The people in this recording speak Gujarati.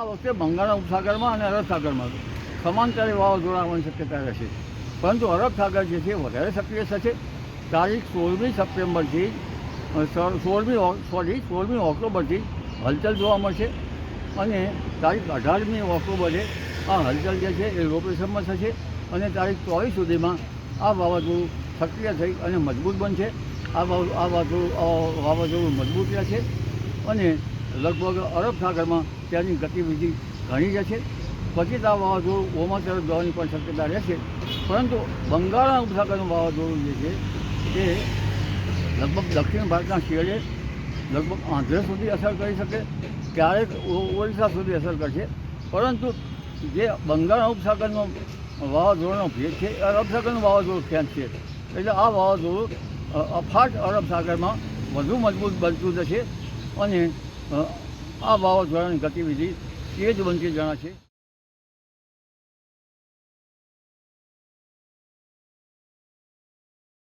આ વખતે બંગાળના ઉપસાગરમાં અને અરબ સાગરમાં સમાંતરે વાવાઝોડા આવવાની શક્યતા રહેશે. પરંતુ અરબ સાગર જે છે વધારે સક્રિય થશે. તારીખ સોળમી સપ્ટેમ્બરથી સોળમી સોરી, સોળમી ઓક્ટોબરથી હલચલ જોવા મળશે અને તારીખ અઢારમી ઓક્ટોબરે આ હલચલ જે છે એ લોકેશનમાં થશે અને તારીખ ચોવીસ સુધીમાં આ વાવાઝોડું સક્રિય થઈ અને મજબૂત બનશે. આ વાવ- આ વાવાઝોડું વાવાઝોડું મજબૂત રહેશે અને લગભગ અરબ સાગરમાં ત્યાંની ગતિવિધિ ઘણી જશે પછી આ વાવાઝોડું ઓમા તરફ જવાની પણ શક્યતા રહેશે. પરંતુ બંગાળના ઉપસાગરનું વાવાઝોડું જે છે, તે લગભગ દક્ષિણ ભારતના શિયરે લગભગ આંધ્ર સુધી અસર કરી શકે, ક્યારેક ઓરિસ્સા સુધી અસર કરશે. પરંતુ જે બંગાળના ઉપસાગરનો વાવાઝોડાનો ભેદ છે, એ અરબ સાગરનું વાવાઝોડું ખેંચ છે? એટલે આ વાવાઝોડું અફાટ અરબ સાગરમાં વધુ મજબૂત બનતું જશે અને આ વાવાઝોડાની ગતિવિધિ તેજ બનતી જણાશે